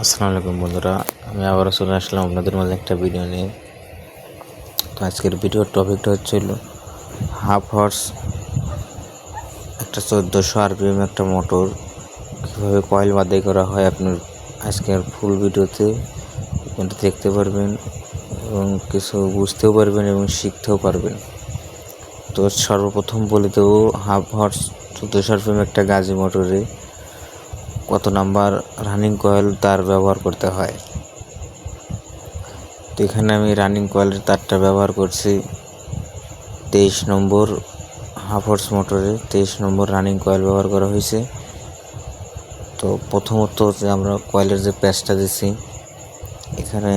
আসসালামু আলাইকুম বন্ধুরা, আমি আবারও চলে আসলাম আপনাদের মাঝে একটা ভিডিও নিয়ে। তো আজকের ভিডিওর টপিকটা হচ্ছিল হাফ হর্স একটা চোদ্দোশো আরপিএম একটা মোটর কীভাবে কয়েল বাদাই করা হয় আপনার আজকের ফুল ভিডিওতে এটা দেখতে পারবেন এবং কিছু বুঝতেও পারবেন এবং শিখতেও পারবেন। তো সর্বপ্রথম বলে দেবো হাফ হর্স চোদ্দোশো আরপিএম একটা গাজি মোটরে কত নাম্বার রানিং কয়েল তার ব্যবহার করতে হয়। তো এখানে আমি রানিং কয়েলের তারটা ব্যবহার করছি। তেইশ নম্বর হাফ হর্স মোটরে তেইশ নম্বর রানিং কয়েল ব্যবহার করা হয়েছে। তো প্রথমত যে আমরা কয়েলের যে প্যাচটা দিছি, এখানে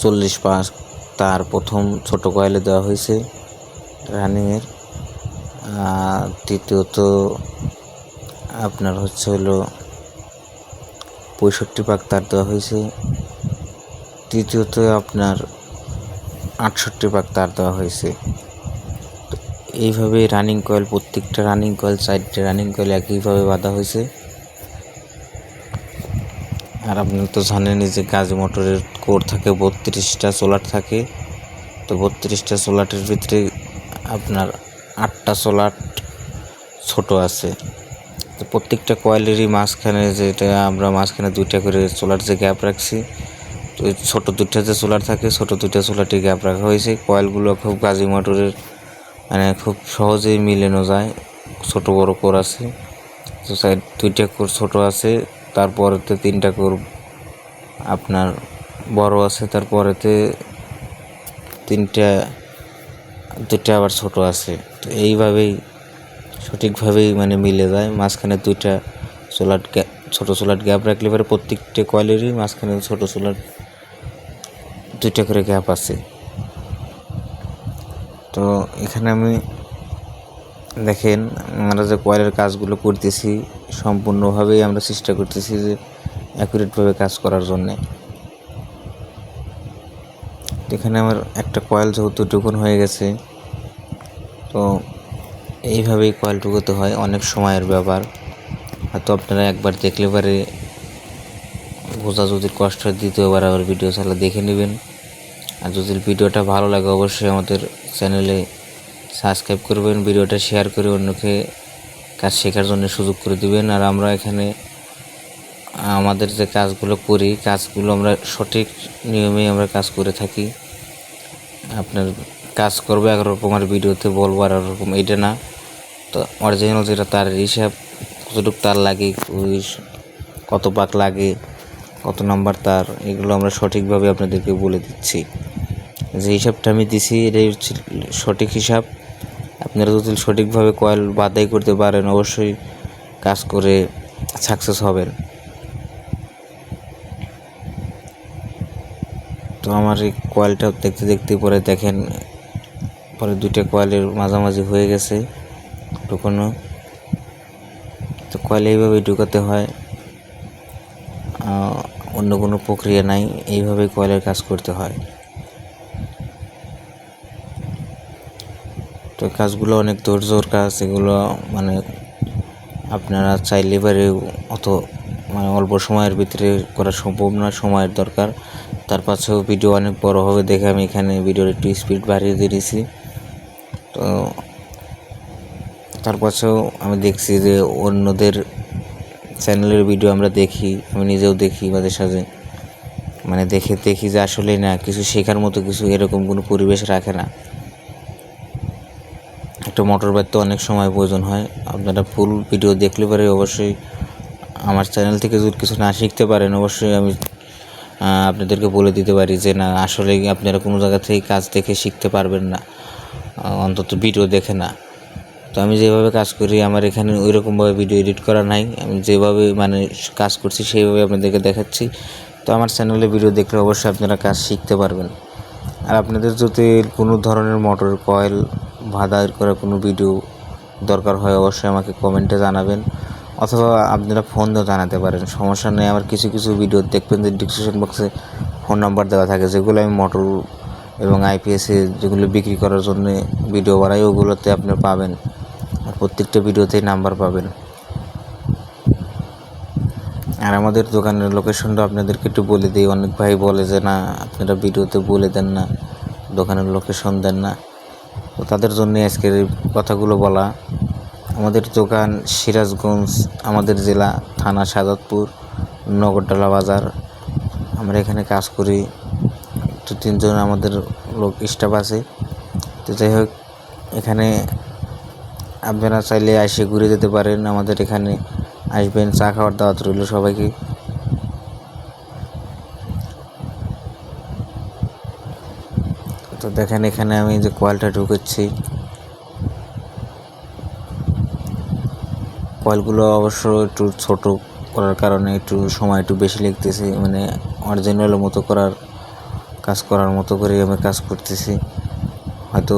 চল্লিশ পাঁচ তার প্রথম ছোট কয়েলে দেওয়া হয়েছে রানিংয়ের তৃতীয়ত আপনার হচ্ছে হলো পঁয়ষট্টি পাক তার দেওয়া হয়েছে। তৃতীয়ত আপনার আটষট্টি পাক তার দেওয়া হয়েছে। এইভাবে রানিং কয়েল প্রত্যেকটা রানিং কয়েল চারটে রানিং কয়েল একইভাবে বাঁধা হয়েছে। আর আপনারা তো জানেনই যে গাজি মোটরের কোর থাকে, বত্রিশটা সোলার থাকে। তো বত্রিশটা সোলাটের ভিতরে আপনার আটটা সোলার ছোট আছে। তো প্রত্যেকটা কয়েলেরই মাঝখানে যেটা আমরা মাঝখানে দুইটা করে সোলার যে গ্যাপ রাখছি, তো ছোটো দুইটা যে সোলার থাকে, ছোটো দুইটা সোলারটি গ্যাপ রাখা হয়েছে। কয়েলগুলো খুব গাজি মোটরের মানে খুব সহজেই মিলানো যায়। ছোট, বড় কোর আছে, তো সাইড দুইটা কোর ছোটো আছে, তারপরেতে তিনটা কোর আপনার বড় আছে, তারপরেতে তিনটা, দুইটা আবার ছোট আছে। তো এইভাবেই সঠিকভাবেই মানে মিলে যায়। মাঝখানে দুইটা সোলার গ্যাপ ছোটো সোলার গ্যাপ রাখলে পরে প্রত্যেকটা কয়েলেরই মাঝখানে ছোটো সোলার দুইটা করে গ্যাপ আছে। তো এখানে আমি দেখেন, আমরা যে কয়েলের কাজগুলো করতেছি, সম্পূর্ণভাবেই আমরা চেষ্টা করতেছি যে অ্যাকুরেটভাবে কাজ করার জন্যে। এখানে আমার একটা কয়েল যেহেতু টুকুন হয়ে গেছে, তো এইভাবেই কয়েল টুকোতে হয়, অনেক সময়ের ব্যাপার। হয়তো আপনারা একবার দেখলে পারে বোঝা যদি কষ্ট দ্বিতীয়বার আবার ভিডিও চালা দেখে নেবেন। আর যদি ভিডিওটা ভালো লাগে, অবশ্যই আমাদের চ্যানেলে সাবস্ক্রাইব করবেন, ভিডিওটা শেয়ার করে অন্যকে কাজ শেখার জন্য সুযোগ করে দিবেন। আর আমরা এখানে আমাদের যে কাজগুলো করি, কাজগুলো আমরা সঠিক নিয়মে আমরা কাজ করে থাকি। আপনার কাজ করব একরকম আর ভিডিওতে বলব আর ওরকম এটা না। তো অরিজিনাল যেটা তার হিসাব, কতটুকু তার লাগে কত পাক লাগে, কত নাম্বার তার, এগুলো আমরা সঠিকভাবে আপনাদেরকে বলে দিচ্ছি। যে হিসাবটা আমি দিছি, এটাই হচ্ছে সঠিক হিসাব। আপনারা যদি সঠিকভাবে কয়েল বাদাই করতে পারেন, অবশ্যই কাজ করে সাকসেস হবেন। তো আমার এই কয়েলটা দেখতে দেখতে পরে দেখেন, পরে দুইটা কয়েলের মাঝামাঝি হয়ে গেছে। ঢুকানো। তো কয়েল এইভাবেই ঢুকাতে হয়। অন্য কোনো প্রক্রিয়া নাই এইভাবে কয়েলের কাজ করতে হয়। তো কাজগুলো অনেক ধৈর্যর কাজ, এগুলো মানে আপনারা চাইলে পারে অত মানে অল্প সময়ের ভিতরে করা সম্ভব না, সময়ের দরকার। তার পাশেও ভিডিও অনেক বড় হবে, দেখে আমি এখানে ভিডিওর একটু স্পিড বাড়িয়ে দিয়েছি। তো তার পাশেও আমি দেখছি যে অন্যদের চ্যানেলের ভিডিও আমরা দেখি, আমি নিজেও দেখি মাঝে সাঝে মানে দেখে, দেখি যে আসলেই না, কিছু শেখার মতো কিছু এরকম কোনো পরিবেশ রাখে না। একটা মোটর বাইক তো অনেক সময় প্রয়োজন হয়। আপনারা ফুল ভিডিও দেখলে পরে অবশ্যই আমার চ্যানেল থেকে যদি কিছু না শিখতে পারেন, অবশ্যই আমি আপনাদেরকে বলে দিতে পারি যে না, আসলে আপনারা কোনো জায়গা থেকে কাজ দেখে শিখতে পারবেন না। অন্তত ভিডিও দেখে না। তো আমি যেভাবে কাজ করি, আমার এখানে ওই রকমভাবে ভিডিও এডিট করা নাই। আমি যেভাবে মানে কাজ করছি, সেইভাবে আপনাদেরকে দেখাচ্ছি। তো আমার চ্যানেলে ভিডিও দেখলে অবশ্যই আপনারা কাজ শিখতে পারবেন। আর আপনাদের যদি কোনো ধরনের মোটর কয়েল বাঁধার করা কোনো ভিডিও দরকার হয়, অবশ্যই আমাকে কমেন্টে জানাবেন। অথবা আপনারা ফোন দিয়েও জানাতে পারেন। সমস্যা নেই, আমার কিছু কিছু ভিডিও দেখবেন যে ডিসক্রিপশন বক্সে ফোন নাম্বার দেওয়া থাকে, যেগুলো আমি মোটর এবং আইপিএসে যেগুলো বিক্রি করার জন্য ভিডিও বানাই ওগুলোতে আপনি পাবেন। আর প্রত্যেকটা ভিডিওতেই নাম্বার পাবেন। আর আমাদের দোকানের লোকেশনটা আপনাদেরকে একটু বলে দিই। অনেক ভাই বলে যে, না, আপনারা ভিডিওতে বলে দেন না, দোকানের লোকেশন দেন না। তো তাদের জন্য আজকের কথাগুলো বলা। আমাদের দোকান সিরাজগঞ্জ, আমাদের জেলা থানা সাজাদপুর, নগরডালা বাজার। আমরা এখানে কাজ করি। দু তিনজন আমাদের লোক স্টাফ আছে। তো যাই হোক, এখানে আপনারা চাইলে এসে ঘুরে যেতে পারেন। আমাদের এখানে আসবেন, চা খাওয়ার দাওয়াত রইল সবাইকে। তো দেখেন, এখানে আমি যে কয়েলটা ঢুকেছি। কয়েলগুলো অবশ্য একটু ছোট করার কারণে একটু সময় একটু বেশি লাগতেছে। মানে অরিজিনাল মতো করার কাজ করার মতো করে আমি কাজ করতেছি। হয়তো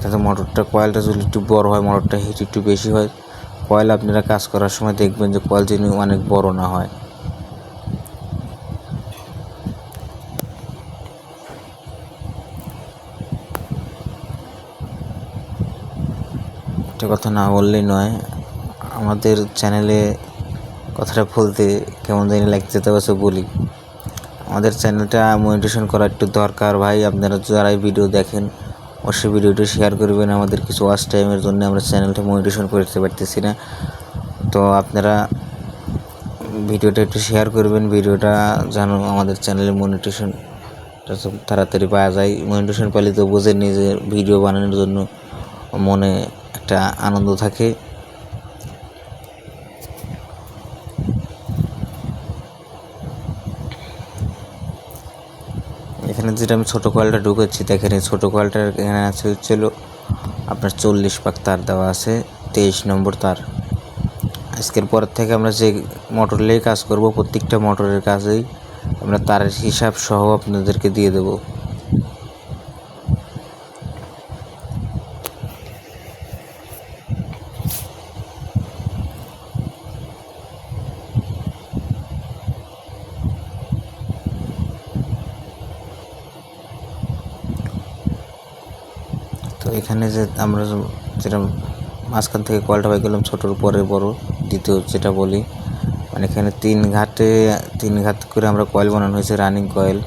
যাতে মোটরটা, কয়েলটা যদি একটু বড় হয়, মোটরটা হিট একটু বেশি হয়, কয়েল আপনারা কাজ করার সময় দেখবেন যে কয়েল যেন অনেক বড় না হয়। একটা কথা না বললেই নয়, আমাদের চ্যানেলে কথাটা বলতে কেমন জানি লাগতে তো অবশ্য বলি। আমাদের চ্যানেলটা মনিটেশন করা একটু দরকার ভাই। আপনারা যারাই ভিডিও দেখেন, অবশ্যই ভিডিওটি শেয়ার করবেন। আমাদের কিছু ওয়াচ টাইমের জন্য আমরা চ্যানেলটা মনিটেশন করতে পারতেছি না। তো আপনারা ভিডিওটা একটু শেয়ার করবেন। ভিডিওটা যেন আমাদের চ্যানেলে মনিটেশন তাড়াতাড়ি পাওয়া যায়। মনিটেশন পেলে তো বোঝেননি যে ভিডিও বানানোর জন্য মনে একটা আনন্দ থাকে। এখানে যেটা আমি ছোটো কলটা ঢুকেছি, দেখেন এই ছোটো কলটার এখানে আছে হচ্ছিল আপনার চল্লিশ পাক তার দেওয়া আছে, তেইশ নম্বর তার। আজকের পর থেকে আমরা যে মোটর নিয়ে কাজ করব, প্রত্যেকটা মোটরের কাজেই আমরা তারের হিসাব সহ আপনাদেরকে দিয়ে দেবো। তো এখানে যে আমরা যেটা মাঝখান থেকে কলটা পাই গেলাম ছোটোর পরে বড়, দ্বিতীয় যেটা বলি মানে এখানে তিন ঘাটে, তিন ঘাট করে আমরা কয়েল বানানো হয়েছে, রানিং কয়েল।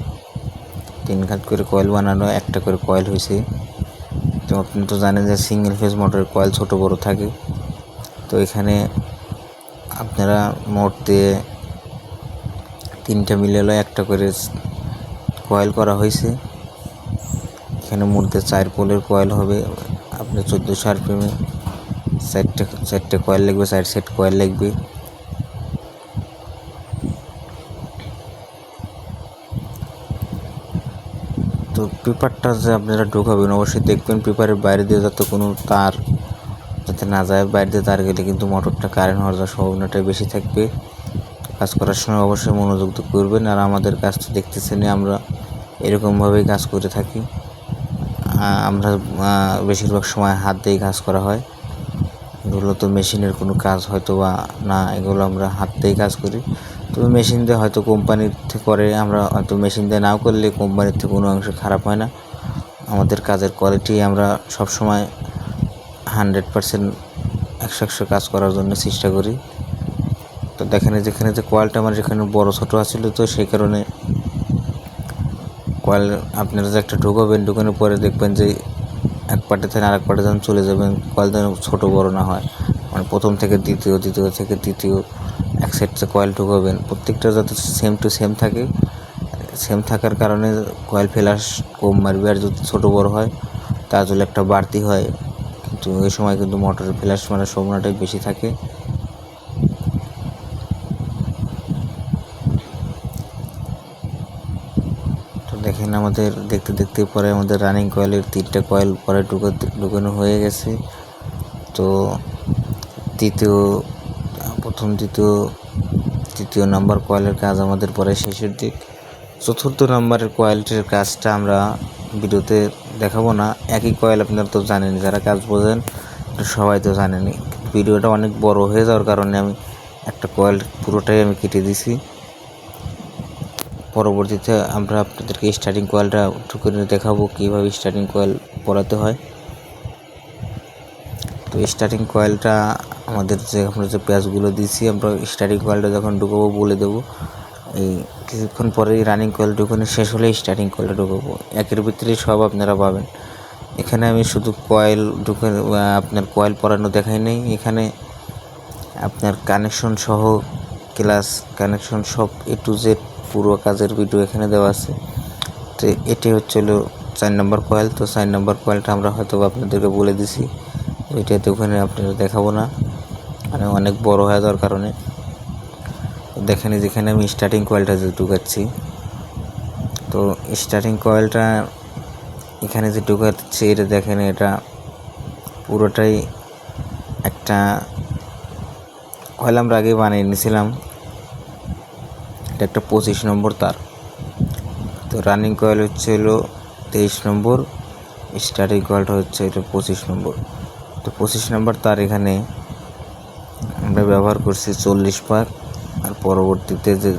তিন ঘাট করে কয়েল বানানো, একটা করে কয়েল হয়েছে। তো আপনি তো জানেন যে সিঙ্গেল ফেজ মোটরের কয়েল ছোট, বড় থাকে। তো এখানে আপনারা মোট দিয়ে তিনটা মিলে একটা করে কয়েল করা হয়েছে। এখানে মধ্যে চার পোলের কয়েল হবে। আপনার চোদ্দোশো আরপিএমে চারটে চারটে কয়েল লাগবে, চার সেট কয়েল লাগবে। তো পেপারটা যে আপনারা ঢোকাবেন, অবশ্যই দেখবেন পেপারের বাইরে দিয়ে যাতে কোনো তার যাতে না যায়, বাইরে দিয়ে তার গেলে কিন্তু মোটরটা কারেন্ট হওয়ার যাওয়ার সম্ভাবনাটাই বেশি থাকবে। কাজ করার সময় অবশ্যই মনোযোগ করবেন, আর আমাদের কাজটা দেখতেছেন আমরা এরকমভাবেই কাজ করে থাকি। আমরা বেশিরভাগ সময় হাত দিয়েই কাজ করা হয়। এগুলো তো মেশিনের কোনো কাজ হয়তো বা না, এগুলো আমরা হাত দিয়েই কাজ করি। তবে মেশিন দিয়ে হয়তো কোম্পানির থেকে করে আমরা হয়তো মেশিন দিয়ে নাও করলে কোম্পানির থেকে কোনো অংশ খারাপ হয় না। আমাদের কাজের কোয়ালিটি আমরা সব সময় হান্ড্রেড পারসেন্ট একশো একশো কাজ করার জন্য চেষ্টা করি। তো দেখেন যেখানে যে কোয়ালটা আমার যেখানে বড় ছোটো আছিল তো সেই কারণে কয়েল আপনারা যে একটা ঢুকাবেন, ঢুকানোর পরে দেখবেন যে এক পাটে থেকে আরেক পাটে যখন চলে যাবেন কয়েল যেন ছোটো বড়ো না হয়। মানে প্রথম থেকে দ্বিতীয় দ্বিতীয় থেকে তৃতীয়, এক সাইডে কয়েল ঢুকাবেন। প্রত্যেকটা যাতে সেম টু সেম থাকে। সেম থাকার কারণে কয়েল ফেলাস কম মারবে আর যদি ছোটো বড়ো হয় তার জন্য একটা বাড়তি হয়। কিন্তু ওই সময় কিন্তু মোটরের ফ্ল্যাশ মানে সম্ভাবনাটাই বেশি থাকে। তো দেখেন আমাদের দেখতে দেখতে পরে আমাদের রানিং কয়েলের তিনটা কয়েল পরে ঢুকো ঢুকানো হয়ে গেছে। তো তৃতীয়, প্রথম দ্বিতীয় তৃতীয় নাম্বার কয়েলের কাজ আমাদের পরে শেষের দিক। চতুর্থ নাম্বারের কয়েলটির কাজটা আমরা ভিডিওতে দেখাবো না। একই কয়েল আপনারা তো জানেন যারা কাজ বোঝেন সবাই তো জানেনি ভিডিওটা অনেক বড় হয়ে যাওয়ার কারণে আমি একটা কয়েল পুরোটাই আমি কেটে দিছি। পরবর্তীতে আমরা আপনাদেরকে স্টার্টিং কয়েলটা একটু করে দেখাবো, কীভাবে স্টার্টিং কয়েল পরাতে হয়। তো স্টার্টিং কয়েলটা আমাদের যে, আমরা যে প্যাচগুলো দিয়েছি, আমরা স্টার্টিং কয়েলটা যখন ঢুকাবো বলে দেবো। এই কিছুক্ষণ পরেই রানিং কয়েল ঢুকানো শেষ হলে স্টার্টিং কয়েলটা ঢুকাবো। একের ভিতরেই সব আপনারা পাবেন। এখানে আমি শুধু কয়েল ঢুকে আপনার কয়েল পরানো দেখাই নেই। এখানে আপনার কানেকশন সহ ক্লাস কানেকশন সব এ টু জেড পুরো কাজের ভিডিও এখানে দেওয়া আছে। তো এটি হচ্ছে হলো চার নম্বর কয়েল তো চার নম্বর কয়েলটা আমরা হয়তো আপনাদেরকে বলে দিছি। ওইটাতে ওখানে আপনারা দেখাবো না। মানে অনেক বড় হয়ে যাওয়ার কারণে দেখেন যেখানে আমি স্টার্টিং কয়েলটা যে ঢুকাচ্ছি। তো স্টার্টিং কয়েলটা এখানে যে ঢুকাচ্ছি, এটা দেখেন এটা পুরোটাই একটা কয়েল আমরা আগে বানিয়ে নিয়েছিলাম। এটা একটা পঁচিশ নম্বর তার। তো রানিং কয়েল হচ্ছে হলো তেইশ নম্বর স্টার্টিং কয়েলটা হচ্ছে এটা পঁচিশ নম্বর। তো পঁচিশ নম্বর তার এখানে আমরা ব্যবহার করছি চল্লিশ পাক আর পরবর্তীতে যে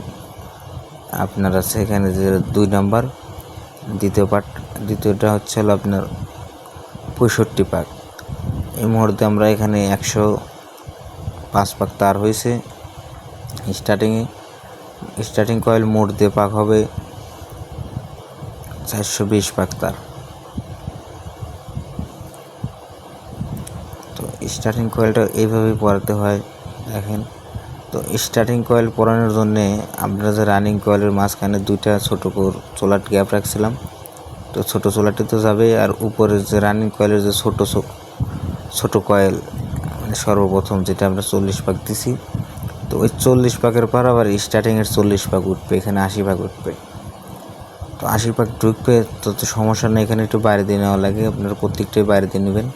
আপনার আছে এখানে যে দুই নাম্বার, দ্বিতীয় পার্ট দ্বিতীয়টা হচ্ছে হলো আপনার পঁয়ষট্টি পাক। এই মুহূর্তে আমরা এখানে একশো পাঁচ পাক তার হয়েছে স্টার্টিংয়ে স্টার্টিং কয়েল মোট দিয়ে পাক হবে চারশো বিশ পাক তার। তো স্টার্টিং কয়েলটা এইভাবেই পরাতে হয়, দেখেন। তো স্টার্টিং কয়েল পরানোর জন্যে আমরা যে রানিং কয়েলের মাঝখানে দুইটা ছোটো চোলাট গ্যাপ রাখছিলাম, তো ছোটো চোলাটি তো যাবে আর উপরে যে রানিং কয়েলের যে ছোটো ছোটো কয়েল মানে সর্বপ্রথম যেটা আমরা চল্লিশ পাক দিছি তো ওই চল্লিশ পাকের পর আবার স্টার্টিংয়ের চল্লিশ পাক উঠবে, এখানে আশি পাক উঠবে। তো আশি পাক ঢুকবে, তো তো সমস্যা নেই, এখানে একটু বাইরে দিয়ে নেওয়া লাগে, আপনারা প্রত্যেকটাই বাইরে দিয়ে নেবেন।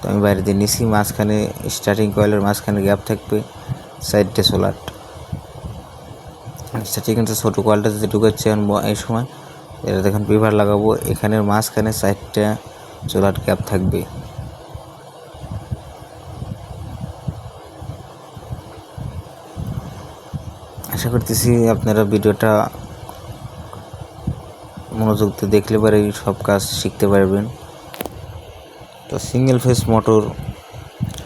তো আমি বাইরে দিয়ে নিছি, মাঝখানে স্টার্টিং কয়েলের মাঝখানে গ্যাপ থাকবে সাইডে সোলার স্টার্টিং কিন্তু ছোটো কয়েলটা যদি ঢুকাচ্ছে এই সময়, এটা দেখুন পেপার লাগাবো, এখানের মাঝখানে সাইডটা সোলার গ্যাপ থাকবে। আশা করতেছি আপনারা ভিডিওটা মনোযোগ দিয়ে দেখলে পরে সব কাজ শিখতে পারবেন। তো সিঙ্গেল ফেস মোটর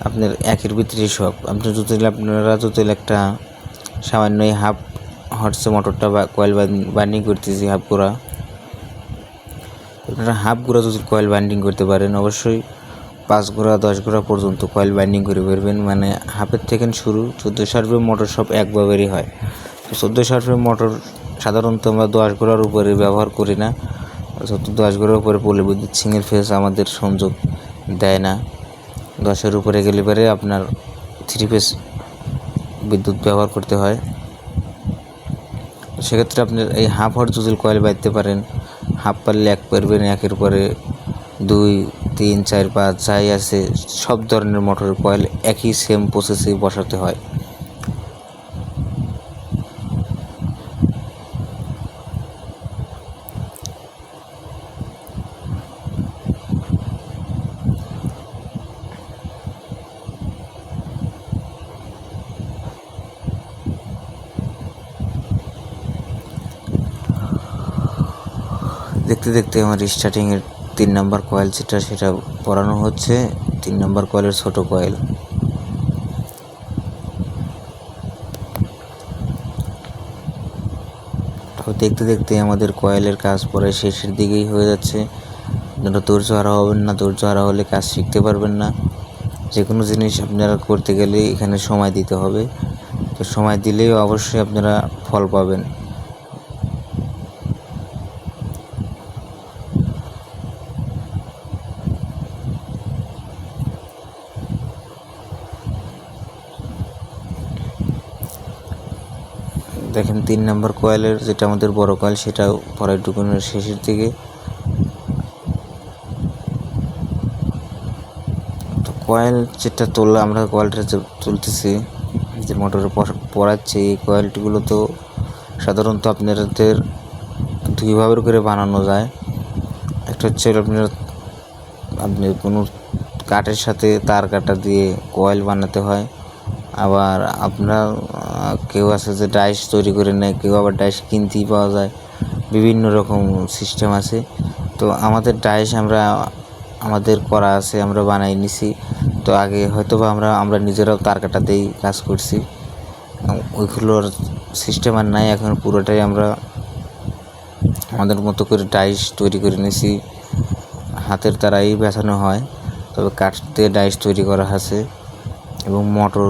আপনার একের ভিতরে সব। আপনি যদি আপনারা যদি একটা সামান্য হাফ হর্সে মোটরটা বা কয়েল বাইন্ডিং করতেছি হাফ গোড়া আপনারা হাফ গোড়া যদি কয়েল বাইন্ডিং করতে পারেন, অবশ্যই পাঁচ ঘোড়া দশ গোড়া পর্যন্ত কয়েল বাইন্ডিং করে পারবেন মানে হাফের থেকে শুরু চোদ্দ সার্ভে মোটর সব একভাবেরই হয়। তো চোদ্দ সার্ভে মোটর সাধারণত আমরা দশ গোড়ার উপরে ব্যবহার করি না। চোদ্দ দশ গোড়ার উপরে পড়লে বিদ্যুৎ সিঙ্গেল ফেস আমাদের সংযোগ দেয় না। দশের উপরে গেলে পরে আপনার থ্রি ফেস বিদ্যুৎ ব্যবহার করতে হয়। সেক্ষেত্রে আপনি এই হাফ হট যদি কয়েল বাঁধতে পারেন, হাফ পারলে এক পারবেন, একের পরে দুই, তিন, চার, পাঁচ, যাই আছে, সব ধরনের মোটরের কয়েল একই সেম প্রসেসে বসাতে হয়। দেখতে দেখতে আমার স্টার্টিংয়ের তিন নম্বর কয়েল যেটা সেটা পরানো হচ্ছে, তিন নম্বর কয়েলের ছোট কয়েল দেখতে দেখতে আমাদের কয়েলের কাজ পরে শেষের দিকেই হয়ে যাচ্ছে। আপনারা ধৈর্য হারা হবেন না, ধৈর্য হারা হলে কাজ শিখতে পারবেন না। যে কোনো জিনিস আপনারা করতে গেলে এখানে সময় দিতে হবে। তো সময় দিলেই অবশ্যই আপনারা ফল পাবেন। দেখেন তিন নম্বর কয়েলের যেটা আমাদের বড় কয়েল, সেটা পরে ঢুকানোর শেষের দিকে। তো কয়েল যেটা তুললো আমরা কয়েলটা তুলতেছি, যে মোটরে পড়াচ্ছি, এই কয়েলটিগুলো তো সাধারণত আপনাদের দুইভাবে করে বানানো যায়? একটা হচ্ছে আপনার, আপনি কোনো কাঠের সাথে তার কাটা দিয়ে কয়েল বানাতে হয়। আবার আপনার কেউ আছে যে ডাইস তৈরি করে নেয়, কেউ আবার ডাইস কিনতেই পাওয়া যায়। বিভিন্ন রকম সিস্টেম আছে। তো আমাদের ডাইস আমরা, আমাদের করা আছে, আমরা বানাই নিছি। তো আগে হয়তো বা আমরা আমরা নিজেরাও তার কাটাতেই কাজ করছি। ওইগুলোর সিস্টেম আর নাই, এখন পুরোটাই আমরা আমাদের মতো করে ডাইস তৈরি করে নিয়েছি হাতের দ্বারাই বেছানো হয়, তবে কাঠ দিয়ে ডাইস তৈরি করা আছে। এবং মোটর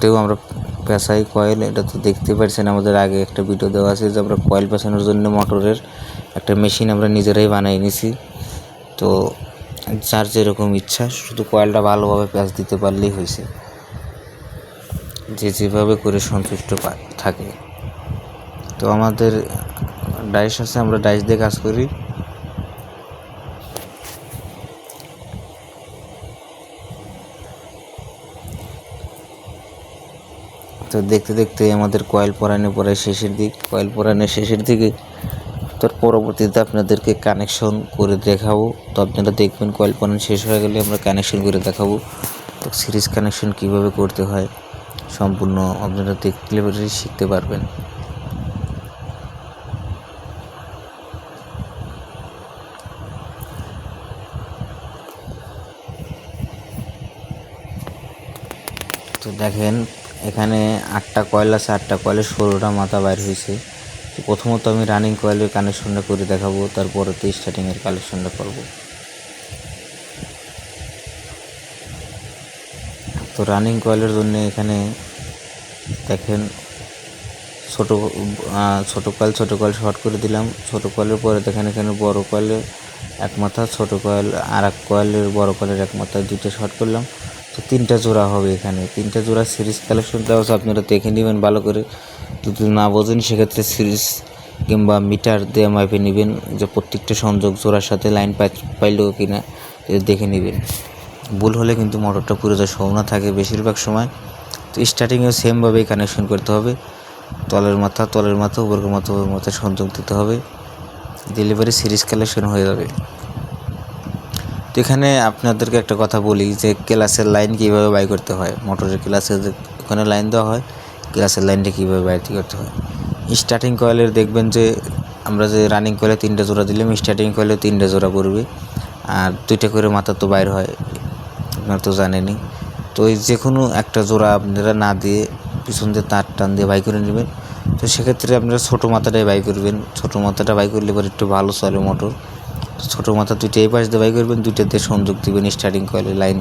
দিয়েও আমরা পেঁচাই কয়েল, এটা তো দেখতে পাচ্ছেন আমাদের আগে একটা ভিডিও দেওয়া আছে যে আমরা কয়েল পেঁচানোর জন্য মোটরের একটা মেশিন আমরা নিজেরাই বানিয়ে নিছি। তো যার যেরকম ইচ্ছা, শুধু কয়েলটা ভালোভাবে প্যাঁচ দিতে পারলেই হয়েছে। যে যেভাবে করে সন্তুষ্ট থাকে। তো আমাদের ডাইস আছে, আমরা ডাইস দিয়ে কাজ করি। তো দেখতে দেখতে আমাদের কয়েল পরানো পরে শেষের দিক, কয়েল পরানোর শেষের দিকে। তার পরবর্তীতে আপনাদেরকে কানেকশন করে দেখাবো। তো আপনারা দেখবেন কয়েল পরানো শেষ হয়ে গেলে আমরা কানেকশন করে দেখাবো। তো সিরিজ কানেকশন কীভাবে করতে হয়, সম্পূর্ণ আপনারা দেখলে শিখতে পারবেন। তো দেখেন এখানে আটটা কয়েল আছে, আটটা কয়েলের ষোলোটা মাথা বাইর হয়েছে। প্রথমত আমি রানিং কয়েলের কানেকশনটা করে দেখাবো, তারপরে তো স্টার্টিংয়ের কালেকশনটা করব। তো রানিং কয়েলের জন্য এখানে দেখেন, ছোটো ছোটো কয়েল ছোটো কয়েল শর্ট করে দিলাম। ছোটো কয়েলের পরে দেখেন এখানে বড় কয়েলের এক মাথা, ছোটো কয়েল আর এক কয়েলের বড় কয়েলের এক মাথা, দুইটা শর্ট করলাম। তো তিনটা জোড়া হবে এখানে। তিনটা জোড়া সিরিজ কালেকশন দেওয়া আপনারা দেখে নেবেন ভালো করে। যদি না বোঝেন, সেক্ষেত্রে সিরিজ কিংবা মিটার দিয়ে মাইপে নেবেন, যে প্রত্যেকটা সংযোগ জোড়ার সাথে লাইন পাই পাইলেও কিনা, এটা দেখে নেবেন। ভুল হলে কিন্তু মোটরটা পুরো যাওয়ার সম্ভাবনা থাকে বেশিরভাগ সময়, তো স্টার্টিংয়েও সেমভাবেই কানেকশন করতে হবে। তলের মাথা তলের মাথা, উপরের মাথা উপরের মাথা সংযোগ দিতে হবে। ডেলিভারি সিরিজ কালেকশন হয়ে যাবে। তো এখানে আপনাদেরকে একটা কথা বলি যে ক্লাসের লাইন কীভাবে বাই করতে হয়? মোটরের ক্লাসে যে ওখানে লাইন দেওয়া হয়, ক্লাসের লাইনটা কীভাবে বাইর করতে হয়? স্টার্টিং কয়েলের দেখবেন যে আমরা যে রানিং কয়েলে তিনটা জোড়া দিলাম স্টার্টিং কয়েলে তিনটা জোড়া পড়বে আর দুইটা করে মাথা তো বাইর হয়, আপনারা তো জানেনই। তো ওই যে কোনো একটা জোড়া আপনারা না দিয়ে পিছন দিয়ে তার টান দিয়ে বাই করে নেবেন। তো সেক্ষেত্রে আপনারা ছোটো মাথাটাই বাই করবেন। ছোটো মাথাটা বাই করলে পরে একটু ভালো চলে মোটর। ছোটো মাথা দুইটা এই পাশ দিয়ে বাই করবেন দুইটাতে সংযোগ দিবেন স্টার্টিং কয়েলের লাইন